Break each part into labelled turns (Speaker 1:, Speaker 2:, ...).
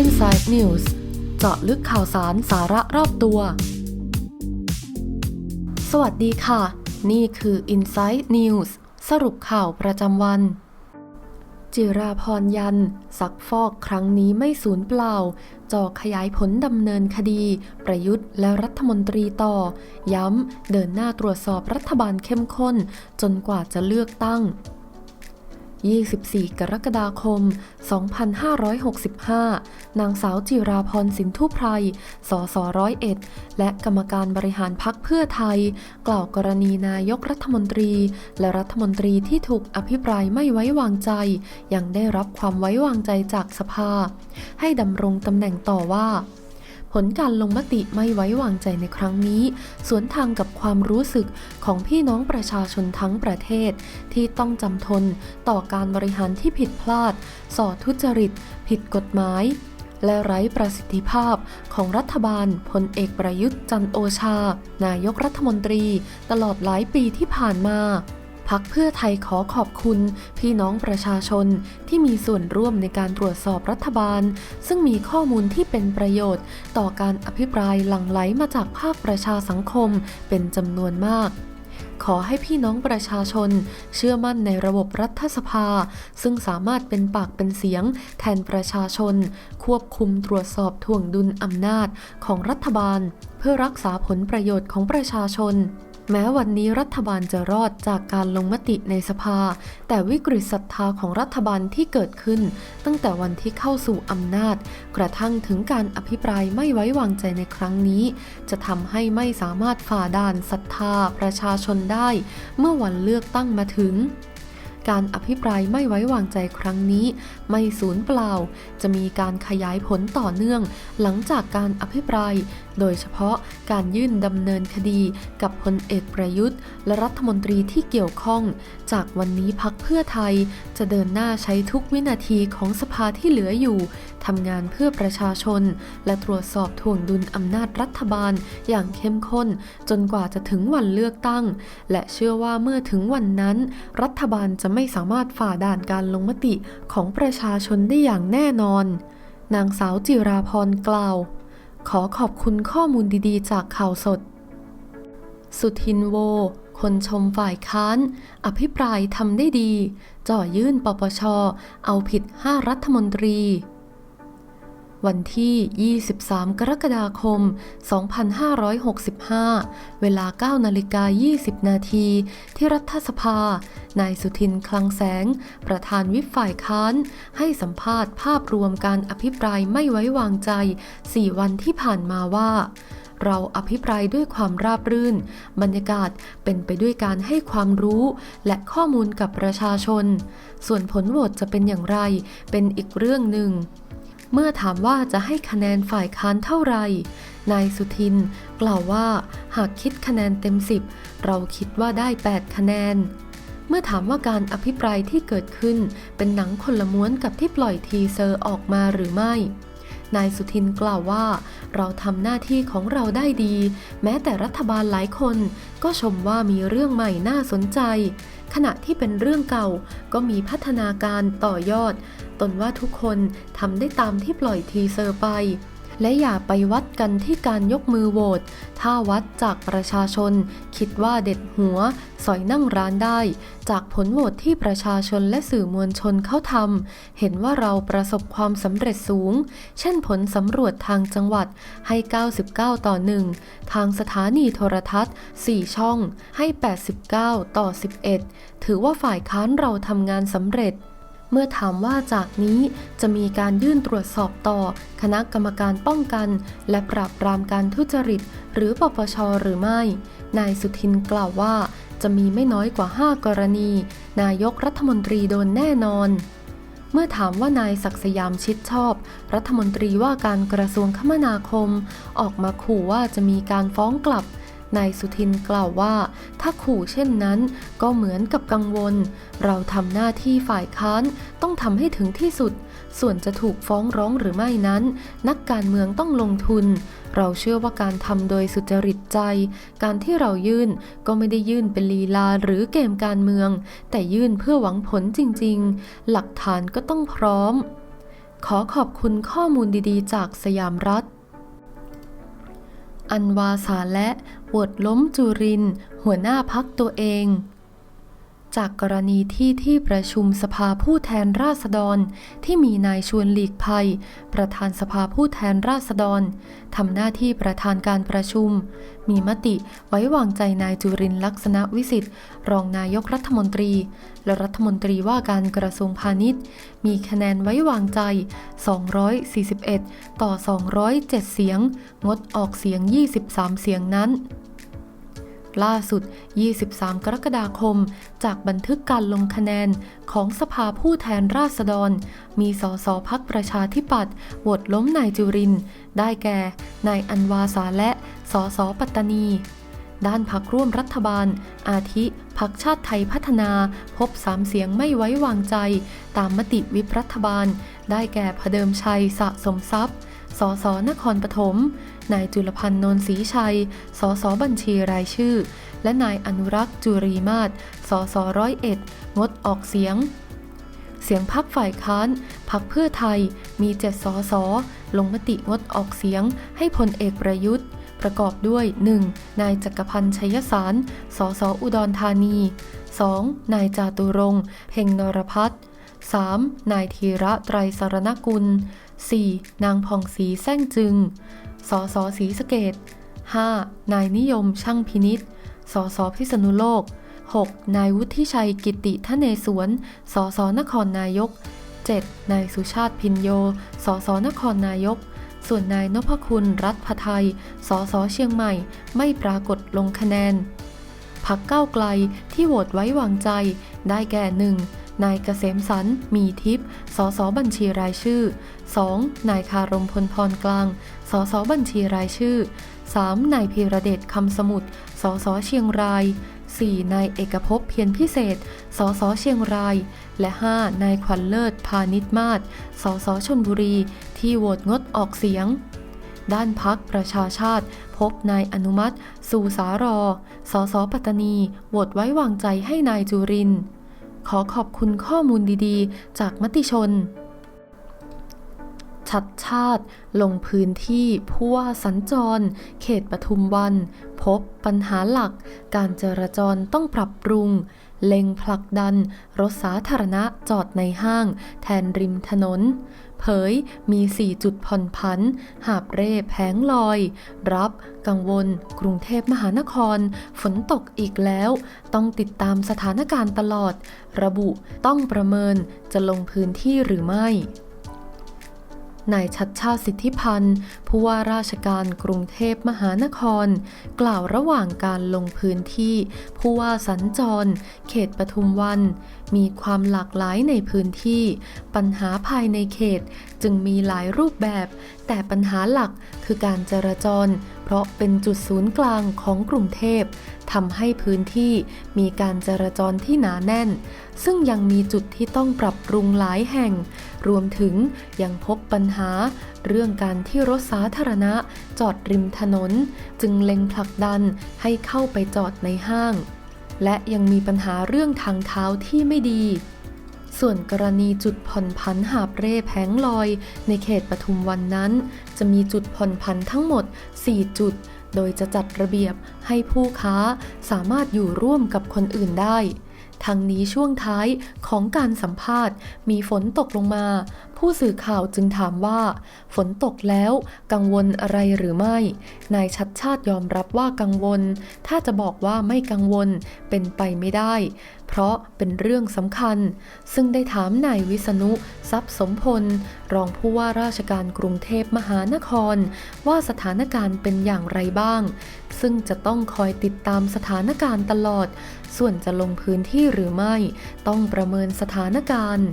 Speaker 1: Inside News เจาะลึกข่าวสารสาระรอบตัว สวัสดีค่ะ นี่คือ Inside News สรุปข่าวประจำวัน จิราพรยันซักฟอกครั้งนี้ไม่สูญเปล่าจอขยายผลดำเนินคดี ประยุทธ์และรัฐมนตรีต่อ ย้ำ เดินหน้าตรวจสอบรัฐบาลเข้มข้น จนกว่าจะเลือกตั้ง 24 กรกฎาคม 2565 นางสาวจิราพรสินทุไพร สสร้อยเอ็ด และกรรมการบริหารพักเพื่อไทย กล่าวกรณีนายกรัฐมนตรี และรัฐมนตรีที่ถูกอภิปรายไม่ไว้วางใจ ยังได้รับความไว้วางใจจากสภา ให้ดำรงตำแหน่งต่อว่า ผลการลงมติไม่ไว้วางใจในครั้งนี้ สวนทางกับความรู้สึกของพี่น้องประชาชนทั้งประเทศ ที่ต้องจำทนต่อการบริหารที่ผิดพลาด ส่อทุจริต ผิดกฎหมาย และไร้ประสิทธิภาพของรัฐบาลพลเอกประยุทธ์จันโอชา นายกรัฐมนตรี ตลอดหลายปีที่ผ่านมา พักเพื่อไทยขอขอบคุณ พี่น้องประชาชนที่มีส่วนร่วมในการตรวจสอบรัฐบาล ซึ่งมีข้อมูลที่เป็นประโยชน์ ต่อการอภิปรายหลั่งไหลมาจากภาคประชาสังคมเป็นจำนวนมากขอให้พี่น้องประชาชน เชื่อมั่นในระบบรัฐสภา ซึ่งสามารถเป็นปากเป็นเสียง แทนประชาชน ควบคุมตรวจสอบถ่วงดุลอำนาจของรัฐบาล เพื่อรักษาผลประโยชน์ของประชาชน แม้วันนี้รัฐบาลจะรอดจากการลงมติในสภา แต่วิกฤตศรัทธาของรัฐบาลที่เกิดขึ้น ตั้งแต่วันที่เข้าสู่อำนาจ กระทั่งถึงการอภิปรายไม่ไว้วางใจในครั้งนี้ จะทำให้ไม่สามารถฝ่าด่านศรัทธาประชาชนได้ เมื่อวันเลือกตั้งมาถึง การอภิปรายไม่ไว้วางใจครั้งนี้ ไม่สูญเปล่า จะมีการขยายผลต่อเนื่อง หลังจากการอภิปราย โดยเฉพาะการยื่นดำเนินคดีกับพลเอกประยุทธ์ และรัฐมนตรีที่เกี่ยวข้อง จากวันนี้พักเพื่อไทย จะเดินหน้าใช้ทุกวินาทีของสภาที่เหลืออยู่ ทำงานเพื่อประชาชน และตรวจสอบถ่วงดุลอำนาจรัฐบาลอย่างเข้มข้น จนกว่าจะถึงวันเลือกตั้ง และเชื่อว่าเมื่อถึงวันนั้น รัฐบาลจะไม่สามารถฝ่าด่านการลงมติของประชาชนได้อย่างแน่นอน นางสาวจิราพรกล่าว ขอขอบคุณข้อมูลดีๆ จากข่าวสด สุทินโวคนชมฝ่ายค้าน อภิปรายทำได้ดี จ่อยื่นปปช เอาผิด 5 รัฐมนตรี วันที่ 23 กรกฎาคม 2565 เวลา 9 นาฬิกา 20 นาที ที่รัฐสภา นายสุทินคลังแสง ประธานวิปฝ่ายค้าน ให้สัมภาษณ์ภาพรวมการอภิปรายไม่ไว้วางใจ 4 วันที่ผ่านมาว่าเราอภิปรายด้วยความราบรื่น บรรยากาศเป็นไปด้วยการให้ความรู้และข้อมูลกับประชาชน ส่วนผลโหวตจะเป็นอย่างไร เป็นอีกเรื่องหนึ่ง เมื่อถามว่าจะให้คะแนนฝ่ายค้านเท่าไหร่ นายสุทิน กล่าวว่า หากคิดคะแนนเต็ม 10 เราคิดว่าได้ 8 คะแนน เมื่อถามว่าการอภิปรายที่เกิดขึ้น เป็นหนังคนละม้วนกับที่ปล่อยทีเซอร์ออกมาหรือไม่ นายสุทินกล่าวว่า เราทำหน้าที่ของเราได้ดี แม้แต่รัฐบาลหลายคน ก็ชมว่ามีเรื่องใหม่น่าสนใจขณะที่เป็นเรื่องเก่าก็มีพัฒนาการต่อยอด ตนว่าทุกคนทำได้ตามที่ปล่อยทีเซอร์ไป และอย่าไปวัดกันที่การยกมือโหวต ถ้าวัดจากประชาชน คิดว่าเด็ดหัว สอยนั่งร้านได้ จากผลโหวตที่ประชาชนและสื่อมวลชนเขาทำ เห็นว่าเราประสบความสำเร็จสูง เช่นผลสำรวจทางจังหวัดให้ 99 ต่อ 1 ทางสถานีโทรทัศน์ 4 ช่องให้ 89 ต่อ 11 ถือว่าฝ่ายค้านเราทำงานสำเร็จ เมื่อถามว่าจากนี้จะมีการยื่นตรวจสอบต่อ คณะกรรมการป้องกัน และปราบปรามการทุจริต หรือปปชหรือไม่ นายสุทินกล่าวว่า จะมีไม่น้อยกว่า 5 กรณี นายกรัฐมนตรีโดนแน่นอนเมื่อถามว่านายศักดิ์สยามชิดชอบ รัฐมนตรีว่าการกระทรวงคมนาคม ออกมาขู่ว่าจะมีการฟ้องกลับ นายสุทินกล่าวว่า ถ้าขู่เช่นนั้น ก็เหมือนกับกังวล เราทำหน้าที่ฝ่ายค้านต้องทำให้ถึงที่สุด ส่วนจะถูกฟ้องร้องหรือไม่นั้น นักการเมืองต้องลงทุน เราเชื่อว่าการทำโดยสุจริตใจ การที่เรายื่นก็ไม่ได้ยื่นเป็นลีลาหรือเกมการเมือง แต่ยื่นเพื่อหวังผลจริง ๆ หลักฐานก็ต้องพร้อม ขอขอบคุณข้อมูลดีๆ จากสยามรัฐ อันวาสาและวดล้มจุริน หัวหน้าพักตัวเอง จากกรณีที่ที่ประชุมสภาผู้แทนราษฎร ที่มีนายชวนหลีกภัย ประธานสภาผู้แทนราษฎรทำหน้าที่ประธานการประชุม มีมติไว้วางใจนายจุรินทร์ลักษณะวิสิทธิ์รองนายกรัฐมนตรี และรัฐมนตรีว่าการกระทรวงพาณิชย์ มีคะแนนไว้วางใจ 241 ต่อ 207 เสียง งดออกเสียง 23 เสียงนั้น ล่าสุด 23 กรกฎาคม จากบันทึกการลงคะแนนของสภาผู้แทนราษฎร มีสสพักประชาธิปัตย์โหวตล้มนายจุริน ได้แก่ นายอันวาสาและ สสปัตตานี ด้านพักร่วมรัฐบาล อาทิพักชาติไทยพัฒนา พบสามเสียงไม่ไว้วางใจ ตามมติวิปรัฐบาล ได้แก่พเดิมชัยสะสมทรัพย์ สสนครปฐม นายจุลพันธ์นนศรีชัย สสบัญชีรายชื่อ และนายอนุรักษ์จุรีมาศสสร้อยเอ็ดงดออกเสียง เสียงพักฝ่ายค้านพักเพื่อไทย มีเจ็ดสสลงมติงดออกเสียง ให้พลเอกประยุทธ์ ประกอบด้วย 1. นายจักรพันธ์ชัยสาร สสอุดรธานี 2. นายจาตุรงค์เพ็งนรพัฒน์ 3. นายธีระไตรสารณกุล 4. นางผ่องศรีแซ่งจึง สสศรีสเกด 5. นายนิยมช่างพินิษสสพิษณุโลก 6. นายวุฒิชัยกิติทะเนศวรสสนครนายก 7. นายสุชาติพินโย สสนครนายก ส่วนนายนพคุณรัฐพไทย สสเชียงใหม่ ไม่ปรากฏลงคะแนน พักเก้าไกลที่โหวตไว้วางใจได้แก่ห นายเกษมสันมีทิพย์ สสบัญชีรายชื่อ 2. นายคารมพลพรกลาง สสบัญชีรายชื่อ 3. นายพีระเดชคำสมุทร สสเชียงราย 4. นายเอกภพเพียรพิเศษ สสเชียงราย และ 5. นายขวัญเลิศพานิชมาศ สสชนบุรี ที่โหวตงดออกเสียงด้านพักประชาชาติ พบนายอนุมัติ สู่สารอ สสปัตตานีโหวตไว้วางใจให้นายจุรินทร์ ขอขอบคุณข้อมูลดีๆ จากมติชน ชัดชาติลงพื้นที่ผู้ว่าสัญจร เขตปทุมวัน พบปัญหาหลัก การจราจรต้องปรับปรุง เล็งผลักดัน รถสาธารณะจอดในห้าง แทนริมถนน เผยมี 4 จุดผ่อนผัน หาบเร่แผงลอย รับ กังวล กรุงเทพมหานคร ฝนตกอีกแล้ว ต้องติดตามสถานการณ์ตลอด ระบุต้องประเมินจะลงพื้นที่หรือไม่ นายชัดชาติสิทธิพันธ์ผู้ว่าราชการกรุงเทพมหานคร กล่าวระหว่างการลงพื้นที่ ผู้ว่าสัญจร เขตปทุมวัน มีความหลากหลายในพื้นที่ ปัญหาภายในเขตจึงมีหลายรูปแบบ แต่ปัญหาหลักคือการจราจร เพราะเป็นจุดศูนย์กลางของกรุงเทพทำให้พื้นที่มีการจราจรที่หนาแน่น ซึ่งยังมีจุดที่ต้องปรับปรุงหลายแห่ง รวมถึงยังพบปัญหา เรื่องการที่รถสาธารณะจอดริมถนน จึงเล็งผลักดันให้เข้าไปจอดในห้าง และยังมีปัญหาเรื่องทางเท้าที่ไม่ดีส่วนกรณีจุดผ่อนผันหาบเร่แผงลอย ในเขตปทุมวันนั้น จะมีจุดผ่อนผันทั้งหมด 4 จุด โดยจะจัดระเบียบให้ผู้ค้าสามารถอยู่ร่วมกับคนอื่นได้ ทั้งนี้ช่วงท้ายของการสัมภาษณ์มีฝนตกลงมา ผู้สื่อข่าวจึงถามว่า ฝนตกแล้วกังวลอะไรหรือไม่ นายชัดชาติยอมรับว่ากังวล ถ้าจะบอกว่าไม่กังวลเป็นไปไม่ได้ เพราะเป็นเรื่องสำคัญ ซึ่งได้ถามนายวิษณุทรัพย์สมพล รองผู้ว่าราชการกรุงเทพมหานคร ว่าสถานการณ์เป็นอย่างไรบ้าง ซึ่งจะต้องคอยติดตามสถานการณ์ตลอด ส่วนจะลงพื้นที่หรือไม่ ต้องประเมินสถานการณ์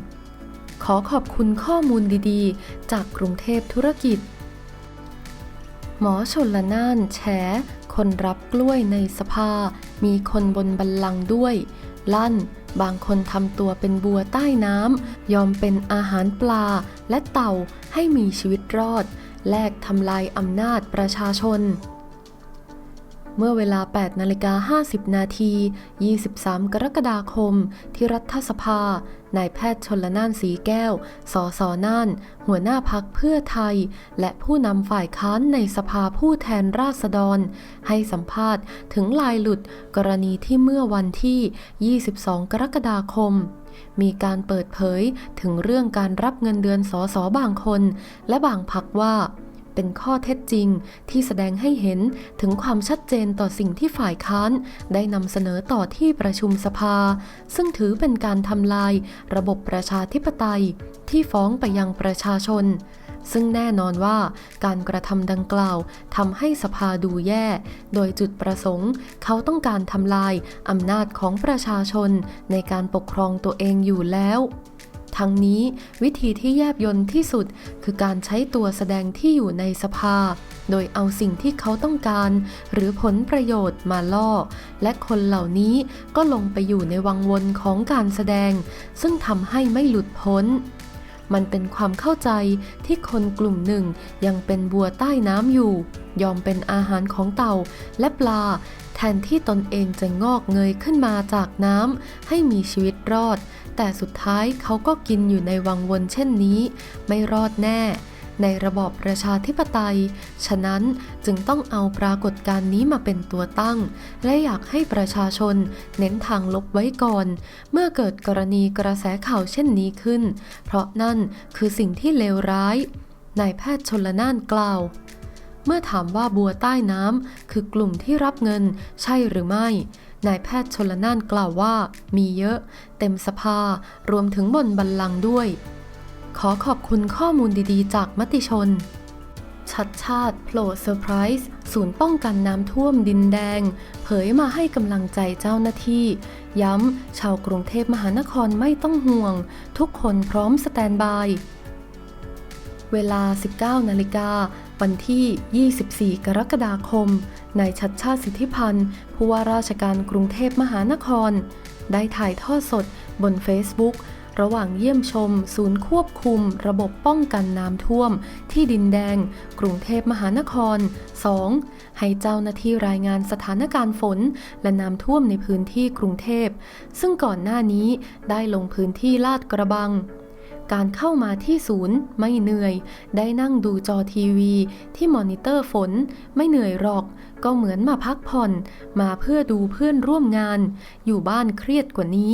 Speaker 1: ขอขอบคุณข้อมูลดีๆ จากกรุงเทพธุรกิจ หมอชนละนานแฉคนรับกล้วยในสภา มีคนบนบัลลังก์ด้วย ลั่น บางคนทำตัวเป็นบัวใต้น้ำ ยอมเป็นอาหารปลาและเต่าให้มีชีวิตรอด แลกทำลายอำนาจประชาชน เมื่อเวลา 8 นาฬิกา 50 นาที 23 กรกฎาคม ที่รัฐสภา นายแพทย์ชนละนานสีแก้ว สสน่าน หัวหน้าพักเพื่อไทย และผู้นำฝ่ายค้านในสภาผู้แทนราษฎร ให้สัมภาษณ์ถึงลายหลุดกรณีที่เมื่อวันที่ 22 กรกฎาคมมีการเปิดเผยถึงเรื่องการรับเงินเดือนสสบางคน และบางพักว่า เป็นข้อเท็จจริงที่แสดงให้เห็นถึงความชัดเจนต่อสิ่งที่ฝ่ายค้านได้นำเสนอต่อที่ประชุมสภา ซึ่งถือเป็นการทำลายระบบประชาธิปไตย ที่ฟ้องไปยังประชาชน ซึ่งแน่นอนว่าการกระทำดังกล่าวทำให้สภาดูแย่ โดยจุดประสงค์ เขาต้องการทำลายอำนาจของประชาชนในการปกครองตัวเองอยู่แล้ว ทั้งนี้วิธีที่แยบยลที่สุด คือการใช้ตัวแสดงที่อยู่ในสภา โดยเอาสิ่งที่เขาต้องการ หรือผลประโยชน์มาล่อ และคนเหล่านี้ก็ลงไปอยู่ในวังวนของการแสดง ซึ่งทำให้ไม่หลุดพ้นมันเป็นความเข้าใจที่คนกลุ่มหนึ่งยังเป็นบัวใต้น้ำอยู่ ยอมเป็นอาหารของเต่าและปลา แทนที่ตนเองจะงอกเงยขึ้นมาจากน้ำให้มีชีวิตรอด แต่สุดท้ายเขาก็กินอยู่ในวังวนเช่นนี้ ไม่รอดแน่ ในระบอบประชาธิปไตย ฉะนั้นจึงต้องเอาปรากฏการณ์นี้มาเป็นตัวตั้ง และอยากให้ประชาชนเน้นทางลบไว้ก่อน เมื่อเกิดกรณีกระแสข่าวเช่นนี้ขึ้น เพราะนั่นคือสิ่งที่เลวร้ายนายแพทย์ชนละนานกล่าวเมื่อถามว่าบัวใต้น้ำคือกลุ่มที่รับเงินใช่หรือไม่ นายแพทย์ชนละนานกล่าวว่า มีเยอะ เต็มสภารวมถึงบนบัลลังก์ด้วย ขอขอบคุณข้อมูลดีๆ จากมติชน ชัดชาติโผล่เซอร์ไพรส์ศูนย์ป้องกันน้ำท่วมดินแดง เผยมาให้กำลังใจเจ้าหน้าที่ ย้ำ ชาวกรุงเทพมหานครไม่ต้องห่วง ทุกคนพร้อมสแตนบาย เวลา 19 นาฬิกา วันที่ 24 กรกฎาคม นายชัดชาติสิทธิพันธ์ ผู้ว่าราชการกรุงเทพมหานคร ได้ถ่ายทอดสดบน Facebook ระหว่างเยี่ยมชม ศูนย์ควบคุม ระบบป้องกันน้ำท่วม ที่ดินแดง กรุงเทพมหานคร 2. ให้เจ้าหน้าที่รายงานสถานการณ์ฝน และน้ำท่วมในพื้นที่กรุงเทพ ซึ่งก่อนหน้านี้ได้ลงพื้นที่ลาดกระบัง การเข้ามาที่ศูนย์ไม่เหนื่อย ได้นั่งดูจอทีวี ที่มอนิเตอร์ฝน ไม่เหนื่อยหรอก ก็เหมือนมาพักผ่อน มาเพื่อดูเพื่อนร่วมงาน อยู่บ้านเครียดกว่านี้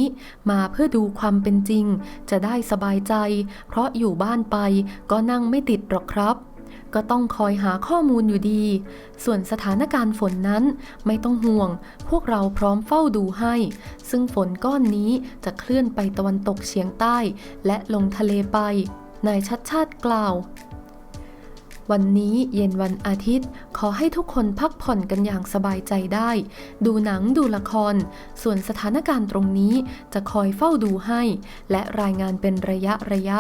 Speaker 1: มาเพื่อดูความเป็นจริง จะได้สบายใจ เพราะอยู่บ้านไปก็นั่งไม่ติดหรอกครับ ก็ต้องคอยหาข้อมูลอยู่ดี ส่วนสถานการณ์ฝนนั้นไม่ต้องห่วง พวกเราพร้อมเฝ้าดูให้ ซึ่งฝนก้อนนี้จะเคลื่อนไปตะวันตกเฉียงใต้ และลงทะเลไป นายชัดชาติกล่าววันนี้เย็นวันอาทิตย์ ขอให้ทุกคนพักผ่อนกันอย่างสบายใจได้ ดูหนังดูละคร ส่วนสถานการณ์ตรงนี้จะคอยเฝ้าดูให้ และรายงานเป็นระยะระยะ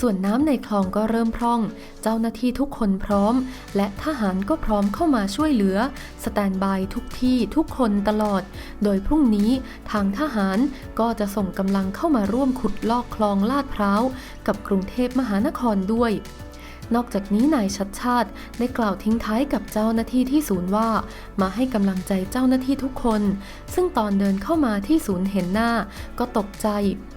Speaker 1: ส่วนน้ำในคลองก็เริ่มพร่อง เจ้าหน้าที่ทุกคนพร้อม และทหารก็พร้อมเข้ามาช่วยเหลือ สแตนบายทุกที่ทุกคนตลอด โดยพรุ่งนี้ทางทหารก็จะส่งกำลังเข้ามาร่วมขุดลอกคลองลาดพร้าว กับกรุงเทพมหานครด้วย นอกจากนี้นายชัดชาติได้กล่าวทิ้งท้ายกับเจ้าหน้าที่ที่ศูนย์ว่า มาให้กำลังใจเจ้าหน้าที่ทุกคน ซึ่งตอนเดินเข้ามาที่ศูนย์เห็นหน้า ก็ตกใจ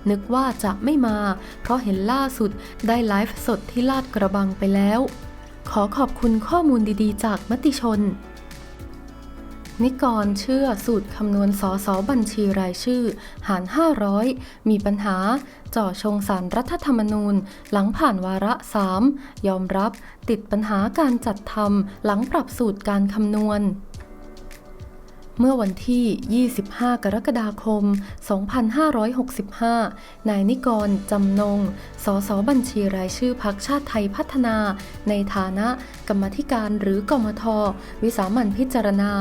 Speaker 1: นึกว่าจะไม่มา เพราะเห็นล่าสุดได้ไลฟ์สดที่ลาดกระบังไปแล้ว ขอขอบคุณข้อมูลดีๆ จากมติชน นิกรเชื่อสูตรคำนวณสอสอบัญชีรายชื่อ หาร 500 มีปัญหา จ่อชงสารรัฐธรรมนูญ หลังผ่านวาระ 3 ยอมรับ ติดปัญหาการจัดทำหลังปรับสูตรการคำนวณ เมื่อวันที่ 25 กรกฎาคม 2565 นายนิกร จำนง สสบัญชีรายชื่อพักชาติไทยพัฒนา ในฐานะกรรมธิการหรือกมท วิสามันพิจารณา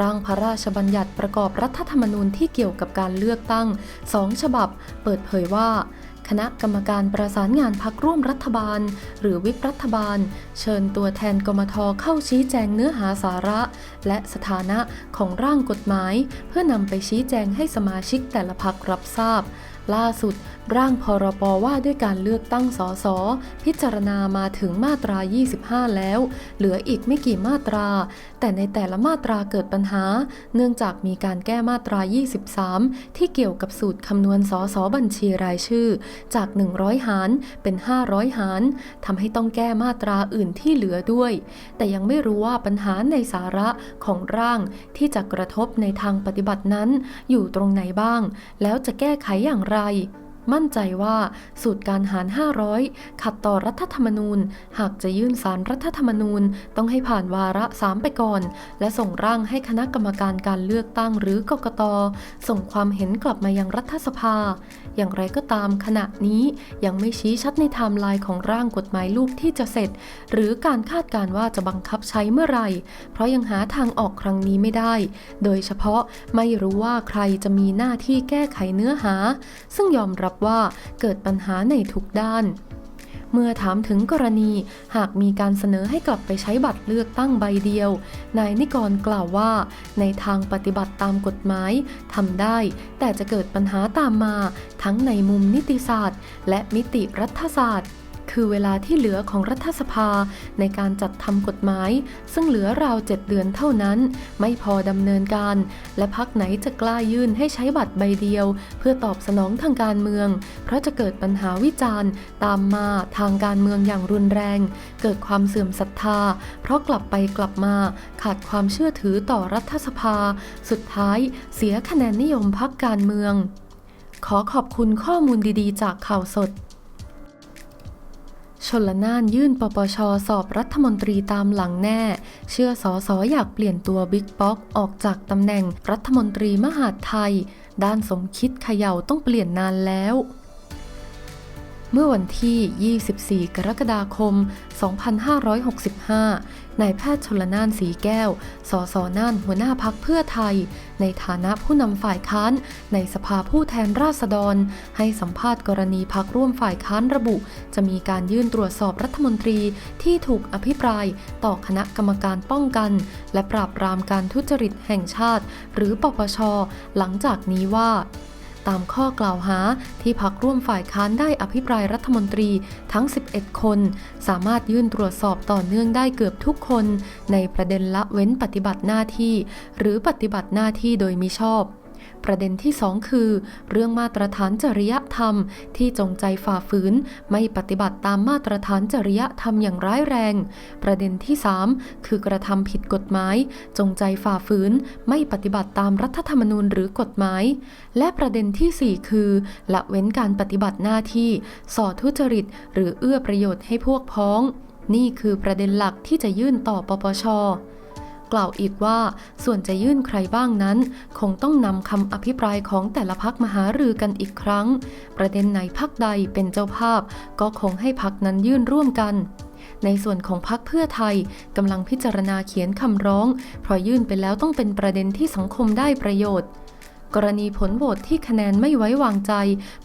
Speaker 1: ร่างพระราชบัญญัติประกอบรัฐธรรมนูญที่เกี่ยวกับการเลือกตั้งสองฉบับ เปิดเผยว่า คณะกรรมการประสานงานพักร่วมรัฐบาล หรือวิปรัฐบาล เชิญตัวแทนกมทเข้าชี้แจงเนื้อหาสาระ และสถานะของร่างกฎหมาย เพื่อนำไปชี้แจงให้สมาชิกแต่ละพักรับทราบ ล่าสุด ร่างพรบว่าด้วยการเลือกตั้งสสพิจารณามาถึงมาตรา 25 แล้ว เหลืออีกไม่กี่มาตรา แต่ในแต่ละมาตราเกิดปัญหา เนื่องจากมีการแก้มาตรา 23 ที่เกี่ยวกับสูตรคำนวณสสบัญชีรายชื่อ จาก 100 หารเป็น 500 หารทำให้ต้องแก้มาตราอื่นที่เหลือด้วย แต่ยังไม่รู้ว่าปัญหาในสาระของร่างที่จะกระทบในทางปฏิบัตินั้น อยู่ตรงไหนบ้าง แล้วจะแก้ไขอย่างไร มั่นใจว่าสูตรการหาร 500 ขัดต่อรัฐธรรมนูญ หากจะยื่นสารรัฐธรรมนูญ ต้องให้ผ่านวาระ 3 ไปก่อน และส่งร่างให้คณะกรรมการการเลือกตั้งหรือกกต ส่งความเห็นกลับมายังรัฐสภา อย่างไรก็ตามขณะนี้ยังไม่ชี้ชัดในไทม์ไลน์ของร่างกฎหมายลูกที่จะเสร็จ หรือการคาดการว่าจะบังคับใช้เมื่อไหร่ เพราะยังหาทางออกครั้งนี้ไม่ได้ โดยเฉพาะไม่รู้ว่าใครจะมีหน้าที่แก้ไขเนื้อหา ซึ่งยอมรับว่าเกิดปัญหาในทุกด้าน เมื่อถามถึงกรณีหากมีการเสนอให้กลับไปใช้บัตรเลือกตั้งใบเดียว นายนิกรกล่าวว่า ในทางปฏิบัติตามกฎหมายทำได้ แต่จะเกิดปัญหาตามมา ทั้งในมุมนิติศาสตร์ และมิติรัฐศาสตร์ คือเวลาที่เหลือของรัฐสภาในการจัดทำกฎหมาย ซึ่งเหลือราว7เดือนเท่านั้น ไม่พอดำเนินการ และพักไหนจะกล้ายื่นให้ใช้บัตรใบเดียว เพื่อตอบสนองทางการเมือง เพราะจะเกิดปัญหาวิจารณ์ ตามมาทางการเมืองอย่างรุนแรง เกิดความเสื่อมศรัทธา เพราะกลับไปกลับมา ขาดความเชื่อถือต่อรัฐสภา สุดท้าย เสียคะแนนนิยมพักการเมือง ขอขอบคุณข้อมูลดีๆ จากข่าวสด ชนละนานยื่นปปชสอบรัฐมนตรีตามหลังแน่ เชื่อสอสออยากเปลี่ยนตัวบิ๊กป๊อกออกจากตำแหน่งรัฐมนตรีมหาดไทย ด้านสมคิดเขย่าต้องเปลี่ยนนานแล้วเมื่อวันที่ 24 กรกฎาคม 2565 นายแพทย์ชลนานสีแก้ว สสน่านหัวหน้าพักเพื่อไทย ในฐานะผู้นำฝ่ายค้าน ในสภาผู้แทนราษฎร ให้สัมภาษณ์กรณีพักร่วมฝ่ายค้านระบุ จะมีการยื่นตรวจสอบรัฐมนตรีที่ถูกอภิปราย ต่อคณะกรรมการป้องกัน และปราบปรามการทุจริตแห่งชาติ หรือปปช หลังจากนี้ว่า ตามข้อกล่าวหาที่พักร่วมฝ่ายค้านได้อภิปรายรัฐมนตรีทั้ง 11 คน สามารถยื่นตรวจสอบต่อเนื่องได้เกือบทุกคน ในประเด็นละเว้นปฏิบัติหน้าที่ หรือปฏิบัติหน้าที่โดยมิชอบ ประเด็นที่ 2 คือ เรื่องมาตรฐานจริยธรรม ที่จงใจฝ่าฝืน ไม่ปฏิบัติตามมาตรฐานจริยธรรมอย่างร้ายแรง ประเด็นที่ 3 คือกระทำผิดกฎหมาย จงใจฝ่าฝืน ไม่ปฏิบัติตามรัฐธรรมนูญหรือกฎหมาย และประเด็นทีสี่ 4 คือละเว้นการปฏิบัติหน้าที่ส่อทุจริต หรือเอื้อประโยชน์ให้พวกพ้อง นี่คือประเด็นหลักที่จะยื่นต่อปปช กล่าวอีกว่า ส่วนจะยื่นใครบ้างนั้น คงต้องนำคำอภิปรายของแต่ละพักมาหารือกันอีกครั้ง ประเด็นไหนพักใดเป็นเจ้าภาพ ก็คงให้พักนั้นยื่นร่วมกันในส่วนของพักเพื่อไทยกำลังพิจารณาเขียนคำร้อง เพราะยื่นไปแล้วต้องเป็นประเด็นที่สังคมได้ประโยชน์ กรณีผลโหวตที่คะแนนไม่ไว้วางใจ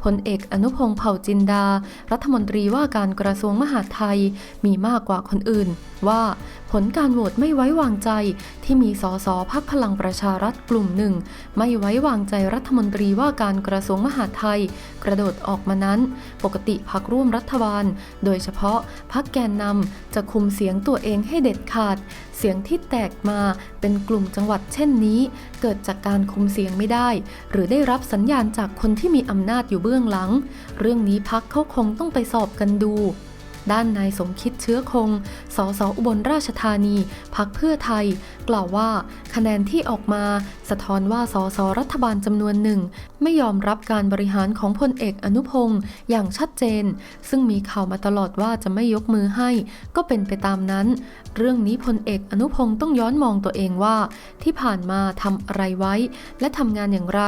Speaker 1: พลเอกอนุพงษ์เผ่าจินดา รัฐมนตรีว่าการกระทรวงมหาดไทยมีมากกว่าคนอื่น ว่าผลการโหวตไม่ไว้วางใจที่มีสสพักพลังประชารัฐกลุ่มหนึ่ง ไม่ไว้วางใจรัฐมนตรีว่าการกระทรวงมหาดไทย กระโดดออกมานั้น ปกติพักร่วมรัฐบาล โดยเฉพาะพักแกนนำจะคุมเสียงตัวเองให้เด็ดขาด เสียงที่แตกมาเป็นกลุ่มจังหวัดเช่นนี้ เกิดจากการคุมเสียงไม่ได้ หรือได้รับสัญญาณจากคนที่มีอำนาจอยู่เบื้องหลัง เรื่องนี้พักเขาคงต้องไปสอบกันดู ด้านนายสมคิดเชื้อคง สสอุบลราชธานี พักเพื่อไทย กล่าวว่า คะแนนที่ออกมา สะท้อนว่าสสรัฐบาลจำนวนหนึ่ง ไม่ยอมรับการบริหารของพลเอกอนุพงศ์อย่างชัดเจน ซึ่งมีข่าวมาตลอดว่าจะไม่ยกมือให้ ก็เป็นไปตามนั้น เรื่องนี้พลเอกอนุพงศ์ต้องย้อนมองตัวเองว่า ที่ผ่านมาทำอะไรไว้ และทำงานอย่างไร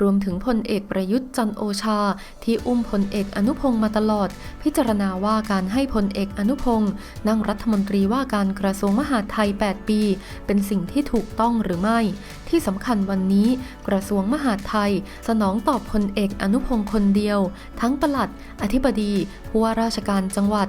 Speaker 1: รวมถึงพลเอกประยุทธ์จันโอชา ที่อุ้มพลเอกอนุพงศ์มาตลอด พิจารณาว่าการให้ให้พลเอกอนุพงศ์นั่งรัฐมนตรีว่าการกระทรวงมหาดไทย 8 ปี เป็นสิ่งที่ถูกต้องหรือไม่ ที่สำคัญวันนี้กระทรวงมหาดไทย สนองตอบพลเอกอนุพงศ์คนเดียว ทั้งปลัด อธิบดีผู้ว่าราชการจังหวัด